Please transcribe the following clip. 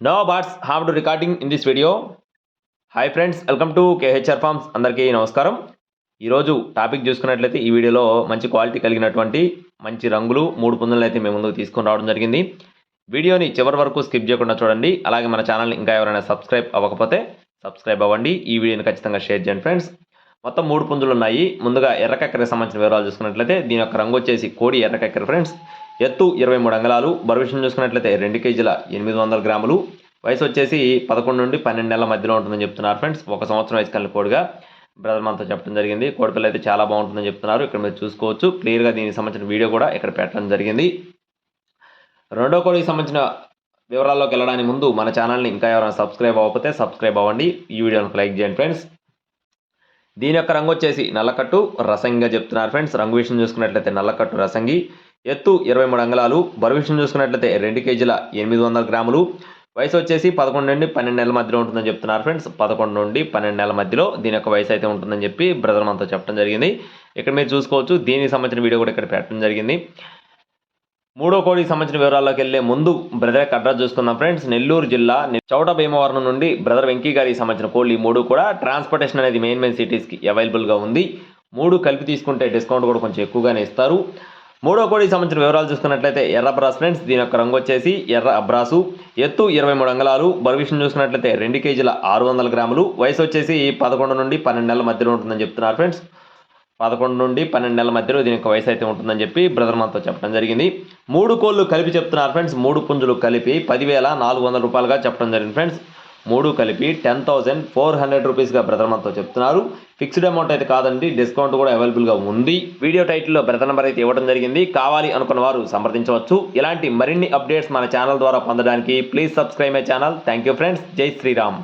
No bots have to recording in this video hi friends welcome to KHR farms అందరికీ నమస్కారం. ఈరోజు topic చూసుకున్నట్లయితే ఈ వీడియోలో మంచి క్వాలిటీ కలిగినటువంటి మంచి రంగులు మూడు పుందులను అయితే మేము ముందుకు తీసుకొని రావడం జరిగింది. వీడియోని చివరి వరకు స్కిప్ చేయకుండా చూడండి. అలాగే మన ఛానల్ని ఇంకా ఎవరైనా సబ్స్క్రైబ్ అవ్వకపోతే సబ్స్క్రైబ్ అవ్వండి. ఈ వీడియోని ఖచ్చితంగా షేర్ చేయండి ఫ్రెండ్స్ మొత్తం మూడు పుంజులు ఉన్నాయి. ముందుగా ఎర్రకక్కరికి సంబంధించిన వివరాలు చూసుకున్నట్లయితే దీని యొక్క రంగు వచ్చేసి కోడి ఎర్రకక్కరి ఫ్రెండ్స్ ఎత్తు ఇరవై మూడు అంగళాలు బరువు విషయం చూసుకున్నట్లయితే రెండు కేజీల ఎనిమిది వందల గ్రాములు. వయసు వచ్చేసి పదకొండు నుండి పన్నెండు నెలల మధ్యలో ఉంటుందని చెప్తున్నారు ఫ్రెండ్స్. ఒక సంవత్సరం వయసు కలిగిన కోడిగా బ్రదర్ మనతో చెప్పడం జరిగింది. కోడిపిల్ల అయితే చాలా బాగుంటుందని చెప్తున్నారు. ఇక్కడ మీరు చూసుకోవచ్చు. క్లియర్గా దీనికి సంబంధించిన వీడియో కూడా ఇక్కడ పెట్టడం జరిగింది. రెండో కోడికి సంబంధించిన వివరాల్లోకి వెళ్ళడానికి ముందు మన ఛానల్ని ఇంకా ఎవరైనా సబ్స్క్రైబ్ అవ్వకపోతే సబ్స్క్రైబ్ అవ్వండి. ఈ వీడియోని లైక్ చేయండి ఫ్రెండ్స్. దీని యొక్క రంగు వచ్చేసి నల్లకట్టు రసంగిగా చెప్తున్నారు ఫ్రెండ్స్. రంగు విషయం చూసుకున్నట్లయితే నల్లకట్టు రసంగి. ఎత్తు ఇరవై మూడు అంగళాలు బరువు విషయం చూసుకున్నట్లయితే రెండు కేజీల ఎనిమిది వందల గ్రాములు. వయసు వచ్చేసి పదకొండు నుండి పన్నెండు నెలల మధ్యలో ఉంటుందని చెప్తున్నారు ఫ్రెండ్స్. పదకొండు నుండి పన్నెండు నెలల మధ్యలో దీని యొక్క వయసు అయితే ఉంటుందని చెప్పి బ్రదర్ మనతో చెప్పడం జరిగింది. ఇక్కడ మీరు చూసుకోవచ్చు దీనికి సంబంధించిన వీడియో కూడా ఇక్కడ పెట్టడం జరిగింది. మూడో కోడికి సంబంధించిన వివరాల్లోకి వెళ్ళే ముందు బ్రదర్ అడ్రస్ చూసుకుందాం ఫ్రెండ్స్. నెల్లూరు జిల్లా చౌట భీమవరం నుండి బ్రదర్ వెంకీ గారికి సంబంధించిన కోళ్ళు ఈ మూడు కూడా ట్రాన్స్పోర్టేషన్ అనేది మెయిన్ మెయిన్ సిటీస్కి అవైలబుల్గా ఉంది. మూడు కలిపి తీసుకుంటే డిస్కౌంట్ కూడా కొంచెం ఎక్కువగానే ఇస్తారు. మూడో కోడికి సంబంధించిన వివరాలు చూసుకున్నట్లయితే ఎర్ర బ్రాస్ ఫ్రెండ్స్ దీని యొక్క రంగు వచ్చేసి ఎర్ర అబ్రాసు. ఎత్తు ఇరవై మూడు అంగళాలు. బరువు విషయం చూసుకున్నట్లయితే రెండు కేజీల ఆరు వందల గ్రాములు. వయసు వచ్చేసి పదకొండు నుండి పన్నెండు నెలల మధ్యలో ఉంటుందని చెప్తున్నారు ఫ్రెండ్స్. పదకొండు నుండి పన్నెండు నెలల మధ్యలో దీని యొక్క వయసు అయితే ఉంటుందని చెప్పి బ్రదర్ మనతో చెప్పడం జరిగింది. మూడు కోళ్ళు కలిపి చెప్తున్నారు ఫ్రెండ్స్. మూడు పుంజులు కలిపి పదివేల నాలుగు వందల రూపాయలుగా చెప్పడం జరిగింది ఫ్రెండ్స్. మూడు కలిపి టెన్ థౌజండ్ ఫోర్ హండ్రెడ్ రూపీస్గా బ్రదర్ మనతో చెప్తున్నారు. ఫిక్స్డ్ అమౌంట్ అయితే కాదండి డిస్కౌంట్ కూడా అవైలబుల్గా ఉంది. వీడియో టైటిల్లో బ్రదర్ నెంబర్ అయితే ఇవ్వడం జరిగింది. కావాలి అనుకున్న వారు సంప్రదించవచ్చు. ఇలాంటి మరిన్ని అప్డేట్స్ మన ఛానల్ ద్వారా పొందడానికి please subscribe my channel. Thank you friends. Jai Sriram.